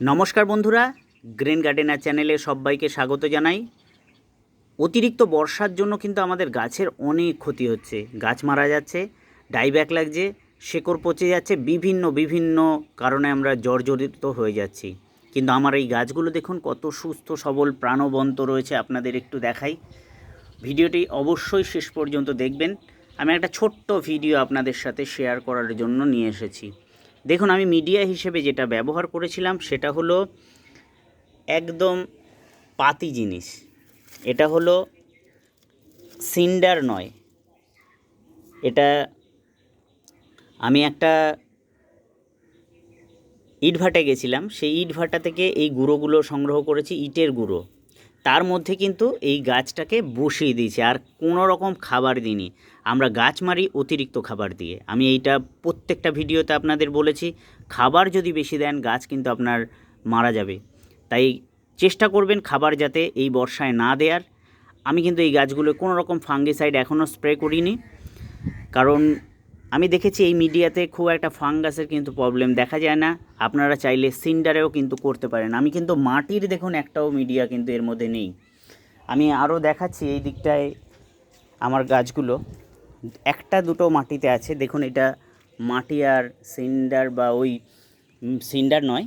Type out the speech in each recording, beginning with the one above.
নমস্কার বন্ধুরা green gardener চ্যানেলে সবাইকে স্বাগত জানাই। অতিরিক্ত বর্ষার জন্য কিন্তু আমাদের গাছের অনেক ক্ষতি হচ্ছে। গাছ মারা যাচ্ছে ডাইব্যাক লাগছে, শেকড় পচে যাচ্ছে, বিভিন্ন বিভিন্ন কারণে আমরা জর্জরিত হয়ে যাচ্ছি। কিন্তু আমার এই গাছগুলো দেখুন, কত সুস্থ, সবল, প্রাণবন্ত রয়েছে, আপনাদের একটু দেখাই। ভিডিওটি অবশ্যই শেষ পর্যন্ত দেখবেন। আমি একটা ছোট্ট ভিডিও আপনাদের সাথে শেয়ার করার জন্য নিয়ে এসেছি। দেখুন, আমি মিডিয়া হিসেবে যেটা ব্যবহার করেছিলাম সেটা হলো একদম পাতি জিনিস। এটা হলো সিন্ডার নয়। এটা আমি একটা ইটভাটা গেছিলাম। সেই ইটভাটা থেকে এই গুঁড়োগুলো সংগ্রহ করেছি, ইটের গুঁড়ো। তার মধ্যে কিন্তু এই গাছটাকে বসিয়ে দিয়েছি, আর কোনো রকম খাবার দিইনি। আমরা গাছ মারি অতিরিক্ত খাবার দিয়ে। আমি এইটা প্রত্যেকটা ভিডিওতে আপনাদের বলেছি, খাবার যদি বেশি দেন, গাছ কিন্তু আপনার মারা যাবে। তাই চেষ্টা করবেন খাবার যাতে এই বর্ষায় না দেওয়ার আমি কিন্তু এই গাছগুলো কোনো রকম ফাঙ্গিসাইড এখনও স্প্রে করিনি। কারণ আমি দেখেছি এই মিডিয়াতে খুব একটা ফাঙ্গাসের কিন্তু প্রবলেম দেখা যায় না। আপনারা চাইলে সিন্ডারেও কিন্তু করতে পারেন। আমি কিন্তু মাটির দেখুন একটাও মিডিয়া কিন্তু এর মধ্যে নেই। আমি আরও দেখাচ্ছি এই দিকটায় আমার গাছগুলো। একটা দুটো মাটিতে আছে। দেখুন এটা মাটি আর সিন্ডার বা ওই সিন্ডার নয়,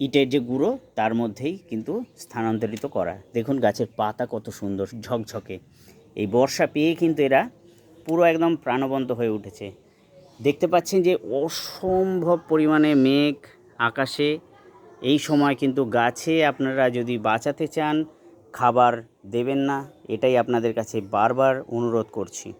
ইটের যে গুঁড়ো তার মধ্যেই কিন্তু স্থানান্তরিত করা। দেখুন গাছের পাতা কত সুন্দর ঝকঝকে। এই বর্ষা পেয়ে কিন্তু এরা পুরো একদম প্রাণবন্ত হয়ে উঠেছে। দেখতে পাচ্ছেন যে অসম্ভব পরিমাণে মেঘ আকাশে। এই সময় কিন্তু গাছে আপনারা যদি বাঁচাতে চান, খাবার দেবেন না। এটাই আপনাদের কাছে বারবার অনুরোধ করছি।